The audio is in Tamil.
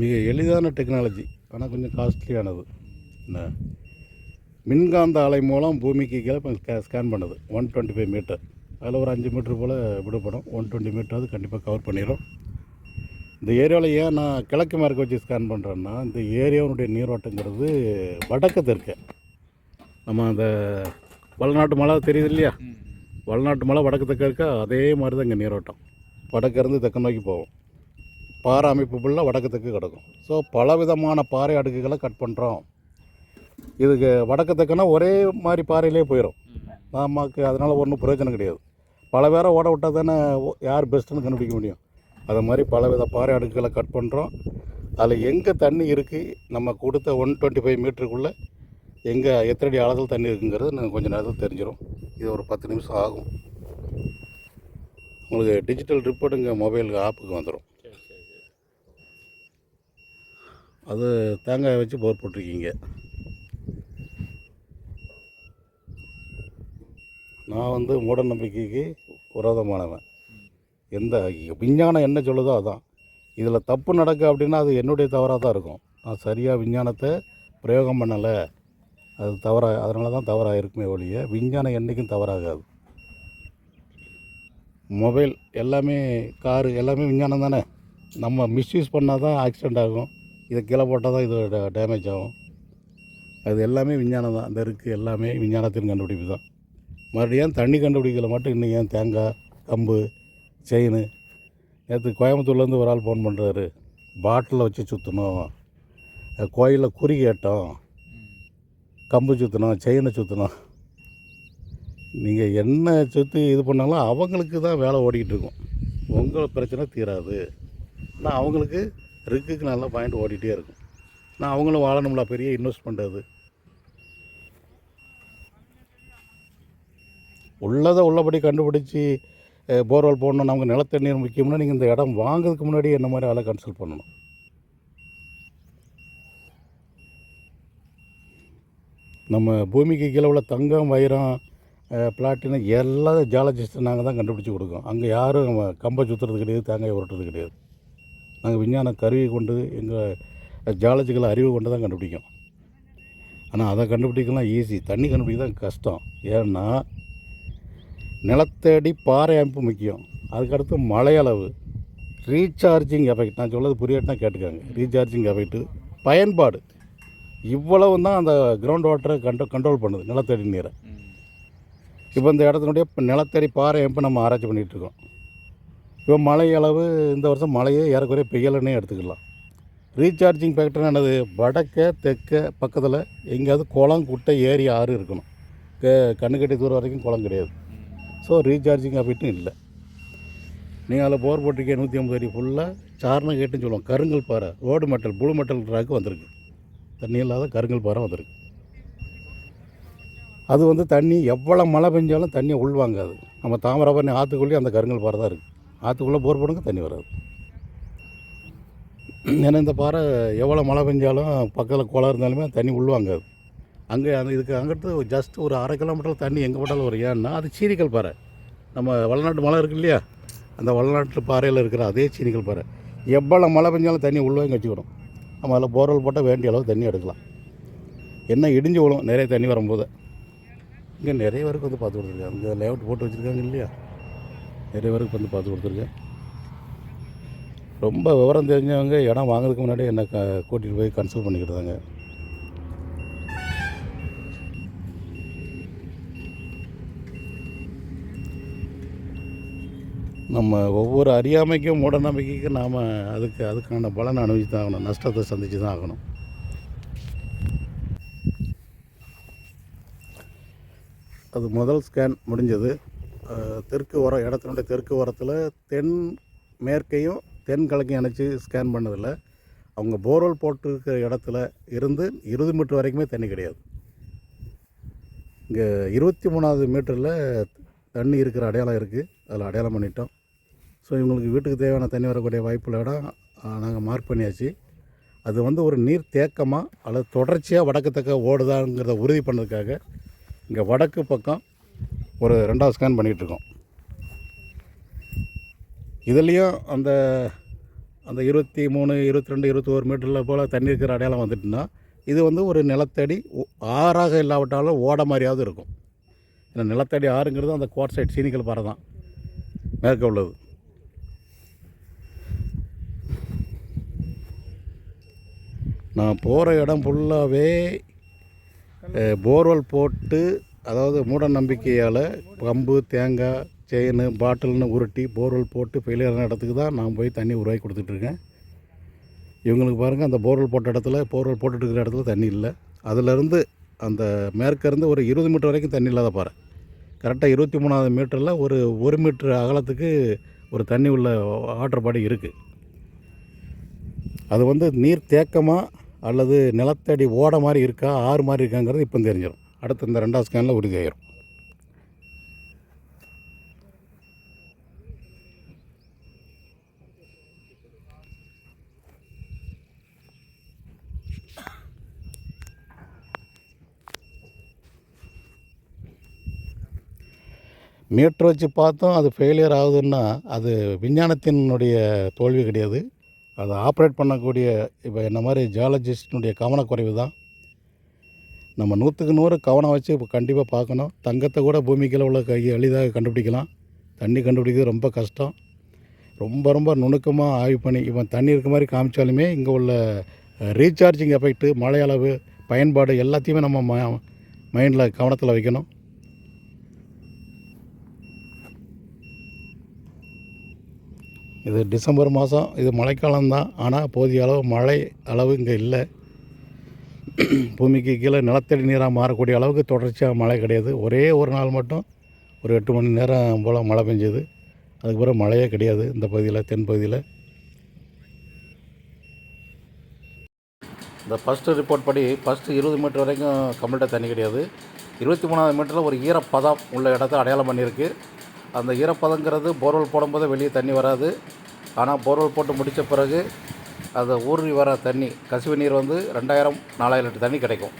மிக எளிதான டெக்னாலஜி ஆனால் கொஞ்சம் காஸ்ட்லியானது என்ன? மின்காந்த அலை மூலம் பூமிக்கு கீழே ஸ்கேன் பண்ணுது. ஒன் டுவெண்ட்டி ஃபைவ் மீட்டர் அதில் ஒரு அஞ்சு மீட்டர் போல் விடுபடும். ஒன் டுவெண்ட்டி மீட்டர் அது கண்டிப்பாக கவர் பண்ணிடும் இந்த ஏரியாவில் ஏன் நான் கிழக்கு மேற்கு வச்சு ஸ்கேன் பண்ணுறேன்னா இந்த ஏரியாவுடைய நீரோட்டங்கிறது வடக்கு தெற்கு. நம்ம அந்த வளநாட்டு மலை தெரியுது இல்லையா? வளநாட்டு மலை வடக்கு தெற்க இருக்கா? அதே மாதிரி தான் இங்கே நீரோட்டம். வடக்கு இருந்து தெற்கு நோக்கி போகும். பாறை அமைப்பு ஃபுல்லாக வடக்கு தெற்கு கிடக்கும். ஸோ பல விதமான பாறை அடுக்குகளை கட் பண்ணுறோம் இதுக்கு வடக்கு தெற்குனா ஒரே மாதிரி பாறையிலே போயிடும் நமக்கு அதனால் ஒன்றும் பிரயோஜனம் கிடையாது. பல பேரை ஓட விட்டால் தானே ஓ- யார் பெஸ்ட்டுன்னு கண்டுபிடிக்க முடியும். அது மாதிரி பலவித பாறை அடுக்குகளை கட் பண்ணுறோம் அதில் எங்கே தண்ணி இருக்குது நம்ம கொடுத்த ஒன் டுவெண்ட்டி ஃபைவ் மீட்டருக்குள்ளே எங்கே எத்தனை அடி ஆழத்தில் தண்ணி இருக்குங்கிறது நாங்கள் கொஞ்சம் நேரத்தில் தெரிஞ்சிடும் இது ஒரு பத்து நிமிஷம் ஆகும். உங்களுக்கு டிஜிட்டல் ரிப்போர்ட்டுங்க மொபைலுக்கு ஆப்புக்கு வந்துடும் அது தேங்காய் வச்சு போர் போட்டிருக்கீங்க. நான் வந்து மூட நம்பிக்கைக்கு விரோதமானவன். எந்த விஞ்ஞானம் என்ன சொல்லுதோ அதான். இதில் தப்பு நடக்கு அப்படின்னா அது என்னுடைய தவறாக தான் இருக்கும். நான் சரியாக விஞ்ஞானத்தை பிரயோகம் பண்ணலை. அது தவறாக அதனால தான் தவறாக இருக்குமே ஒழிய விஞ்ஞானம் என்றைக்கும் தவறாகாது. மொபைல் எல்லாமே காரு எல்லாமே விஞ்ஞானம் தானே. நம்ம மிஸ்யூஸ் பண்ணால் தான் ஆக்சிடெண்ட் ஆகும். இதை கீழே போட்டால் தான் இது டேமேஜ் ஆகும். அது எல்லாமே விஞ்ஞானம் தான். அந்த இருக்குது எல்லாமே விஞ்ஞானத்தின் கண்டுபிடிப்பு தான். மறுபடியும் தண்ணி கண்டுபிடிக்கல மட்டும் இன்னும் ஏன் தேங்காய் கம்பு செயின்? நேற்று கோயம்புத்தூர்லேருந்து ஒரு ஆள் ஃபோன் பண்ணுறாரு பாட்டிலில் வச்சு சுற்றணும் கோயிலில் குறி கேட்டோம். கம்பு சுற்றணும் செயினை சுற்றணும் நீங்கள் என்ன சுற்றி இது பண்ணாலும் அவங்களுக்கு தான் வேலை ஓடிக்கிட்டு இருக்கும். உங்கள் பிரச்சனை தீராது. ஆனால் அவங்களுக்கு ரிக்குக்கு நல்ல பாயிண்ட் ஓடிட்டே இருக்கும். நான் அவங்களும் வாழணும்ல பெரிய இன்வெஸ்ட்மெண்ட் அது உள்ளதை உள்ளபடி கண்டுபிடிச்சி போர்வெல் போடணும் நமக்கு நிலத்தண்ணீர் முக்கியம்னா நீங்கள் இந்த இடம் வாங்குறதுக்கு முன்னாடி என்ன மாதிரி ஆளை கன்சல்ட் பண்ணணும்? நம்ம பூமிக்கு கீழே உள்ள தங்கம் வைரம் பிளாட்டினம் எல்லா ஜாலஜிஸ்ட்டு நாங்கள் தான் கண்டுபிடிச்சி கொடுக்கோம் அங்கே யாரும் கம்பை சுற்றுறது கிடையாது தேங்காய் உருட்டுறது கிடையாது. நாங்கள் விஞ்ஞான கருவி கொண்டு எங்கள் ஜாலஜிக்கல் அறிவு கொண்டு தான் கண்டுபிடிக்கும் ஆனால் அதை கண்டுபிடிக்கலாம் ஈஸி தண்ணி கண்டுபிடிக்க தான் கஷ்டம். ஏன்னா நிலத்தடி பாறை அமைப்பு முக்கியம். அதுக்கடுத்து மழையளவு ரீசார்ஜிங் எஃபெக்ட் நான் சொல்லது புரியட்டுனா கேட்டுக்காங்க. ரீசார்ஜிங் எஃபெக்ட்டு பயன்பாடு. இவ்வளவு தான் அந்த கிரவுண்ட் வாட்டரை கண்ட்ரோ கண்ட்ரோல் பண்ணுது நிலத்தடி நீரை. இப்போ இந்த இடத்தினுடைய இப்ப நிலத்தடி பாறை அமைப்பு நம்ம ஆராய்ச்சி பண்ணிகிட்டு இருக்கோம். இப்போ மழை அளவு இந்த வருஷம் மழையே ஏறக்குறைய பெய்யலைன்னே எடுத்துக்கலாம். ரீசார்ஜிங் ஃபேக்டர் என்னது? வடக்க தெற்க பக்கத்தில் எங்கேயாவது குளம் குட்டை ஏரி ஆறு இருக்கணும். க- கண்ணுக்கட்டி தூரம் வரைக்கும் குளம் கிடையாது. ஸோ ரீசார்ஜிங் அப்படின்னு இல்லை. நீங்கள் அதில் போர் போட்டிருக்க நூற்றி ஐம்பது அடி ஃபுல்லாக சாரணம் கேட்டுன்னு சொல்லுவோம் கருங்கல் பாறை ரோடு மெட்டல் புழு மெட்டல் ட்ராக்கு வந்திருக்கு. தண்ணி இல்லாத கருங்கல் பாறை வந்திருக்கு. அது வந்து தண்ணி எவ்வளோ மழை பெஞ்சாலும் தண்ணியை உள்வாங்காது. நம்ம தாமிரபரணி ஆற்றுக்குள்ளேயே அந்த கருங்கல் பாறை தான் இருக்குது ஆற்றுக்குள்ளே போர் போடுங்க தண்ணி வராது. ஏன்னா இந்த பாறை எவ்வளோ மழை பெஞ்சாலும் பக்கத்தில் குளம் இருந்தாலுமே தண்ணி உள்வாங்காது. அங்கே அந்த இதுக்கு அங்கிட்டு ஜஸ்ட் ஒரு அரை கிலோமீட்டர் தண்ணி எங்கே போட்டாலும் வரும். ஏன்னா அது சீனிக்கல் பாறை. நம்ம வளநாட்டு மலை இருக்கு இல்லையா? அந்த வளநாட்டு பாறையில் இருக்கிற அதே சீனிக்கல் பாறை. எவ்வளோ மழை பெஞ்சாலும் தண்ணி உள்வாங்கி வச்சுக்கணும். நம்ம அதில் போர்வெல் போட்டால் வேண்டிய அளவு தண்ணி எடுக்கலாம். என்ன இடிஞ்சு விழும் நிறைய தண்ணி வரும்போது. இங்கே நிறைய பேருக்கு வந்து பார்த்து கொடுத்துருக்காங்க. அங்கே லேஅவுட் போட்டு வச்சுருக்காங்க இல்லையா? நிறைய பேருக்கு வந்து பார்த்து கொடுத்துருக்கேன். ரொம்ப விவரம் தெரிஞ்சவங்க இடம் வாங்குறதுக்கு முன்னாடி என்னை க கூட்டிகிட்டு போய் கன்சல்ட் பண்ணிக்கிட்டாங்க. நம்ம ஒவ்வொரு அறியாமைக்கும் மூட நம்பிக்கைக்கும் நாம் அதுக்கு அதுக்கான பலனை அனுபவிச்சு தான் ஆகணும். நஷ்டத்தை சந்தித்து தான் ஆகணும். அது முதல் ஸ்கேன் முடிஞ்சது. தெற்கு ஓர இடத்தினுடைய தெற்கு ஓரத்தில் தென் மேற்கையும் தென்கிழக்கையும் இணைச்சி ஸ்கேன் பண்ணதில் அவங்க போர்வெல் போட்டிருக்கிற இடத்துல இருந்து இருபது மீட்டர் வரைக்குமே தண்ணி கிடையாது. இங்கே இருபத்தி மூணாவது மீட்டரில் தண்ணி இருக்கிற அடையாளம் இருக்குது அதில் அடையாளம் பண்ணிட்டோம். ஸோ இவங்களுக்கு வீட்டுக்கு தேவையான தண்ணி வரக்கூடிய வாய்ப்புள்ள இடம் நாங்கள் மார்க் பண்ணியாச்சு. அது வந்து ஒரு நீர் தேக்கமாக அல்லது தொடர்ச்சியாக வடக்கு தக்க ஓடுதாங்கிறத உறுதி பண்ணதுக்காக இங்கே வடக்கு பக்கம் ஒரு ரெண்டாவது ஸ்கேன் பண்ணிகிட்ருக்கோம் இதுலேயும் அந்த அந்த இருபத்தி மூணு இருபத்தி ரெண்டு இருபத்தோரு மீட்டரில் போல் தண்ணி இருக்கிற அடையாளம் வந்துட்டுன்னா இது வந்து ஒரு நிலத்தடி ஆறாக இல்லாவிட்டாலும் ஓட மாதிரியாவது இருக்கும். ஏன்னா நிலத்தடி ஆறுங்கிறது அந்த கோட் சைட் சீனிக்கல் பாறை தான் மேற்க உள்ளது. நான் போகிற இடம் ஃபுல்லாகவே போர்வெல் போட்டு அதாவது மூட நம்பிக்கையால் கம்பு தேங்காய் செயின் பாட்டில்னு உருட்டி போர்வெல் போட்டு ஃபெயிலியரான இடத்துக்கு தான் நான் போய் தண்ணி உருவாக்கி கொடுத்துட்ருக்கேன் இவங்களுக்கு பாருங்கள் அந்த போர்வெல் போட்ட இடத்துல போர்வெல் போட்டுட்டு இருக்கிற இடத்துல தண்ணி இல்லை. அதிலேருந்து அந்த மேற்கிருந்து ஒரு இருபது மீட்டர் வரைக்கும் தண்ணி இல்லாத பாறை. கரெக்டாக இருபத்தி மூணாவது மீட்டரில் ஒரு ஒரு மீட்டர் அகலத்துக்கு ஒரு தண்ணி உள்ள வாட்டர் பாடி இருக்குது அது வந்து நீர் தேக்கமாக அல்லது நிலத்தடி ஓட மாதிரி இருக்கா ஆறு மாதிரி இருக்காங்கிறது இப்போ தெரிஞ்சிடும் அடுத்து இந்த ரெண்டாவது ஸ்கேனில் உறுதியாயிரும் மீட்ரு வச்சு பார்த்தோம் அது ஃபெயிலியர் ஆகுதுன்னா அது விஞ்ஞானத்தினுடைய தோல்வி கிடையாது. அதை ஆப்ரேட் பண்ணக்கூடிய இப்போ என்ன மாதிரி ஜியாலஜிஸ்டினுடைய கவனக்குறைவு தான். நம்ம நூற்றுக்கு நூறு கவனம் வச்சு இப்போ கண்டிப்பாக பார்க்கணும். தங்கத்தை கூட பூமிக்குள்ள உள்ள கை எளிதாக கண்டுபிடிக்கலாம். தண்ணி கண்டுபிடிக்கிறது ரொம்ப கஷ்டம். ரொம்ப ரொம்ப நுணுக்கமாக ஆய்வு பண்ணி இப்போ தண்ணி இருக்க மாதிரி காமிச்சாலுமே இங்கே உள்ள ரீசார்ஜிங் எஃபெக்ட்டு மழை அளவு பயன்பாடு எல்லாத்தையுமே நம்ம ம மைண்டில் கவனத்தில் வைக்கணும். இது டிசம்பர் மாதம் இது மழைக்காலம் தான் ஆனால் போதிய அளவு மழை அளவு இங்கே இல்லை. பூமிக்கு கீழே நிலத்தடி நீராக மாறக்கூடிய அளவுக்கு தொடர்ச்சியாக மழை கிடையாது. ஒரே ஒரு நாள் மட்டும் ஒரு எட்டு மணி நேரம் போல் மழை பெஞ்சது. அதுக்கு பிறகு மழையே கிடையாது இந்த பகுதியில் தென் பகுதியில். இந்த ஃபஸ்ட்டு ரிப்போர்ட் படி ஃபஸ்ட்டு இருபது மீட்டர் வரைக்கும் கம்ப்ளீட்டாக தண்ணி கிடையாது. இருபத்தி மூணாவது மீட்டரில் ஒரு ஈரப்பதம் உள்ள இடத்த அடையாளம் பண்ணியிருக்கு. அந்த ஈரப்பதங்கிறது போர்வெல் போடும்போது வெளியே தண்ணி வராது. ஆனால் போர்வெல் போட்டு முடித்த பிறகு அதை ஊறி வர தண்ணி கசிவு நீர் வந்து ரெண்டாயிரம் நாலாயிரம் லிட்டர் தண்ணி கிடைக்கும்.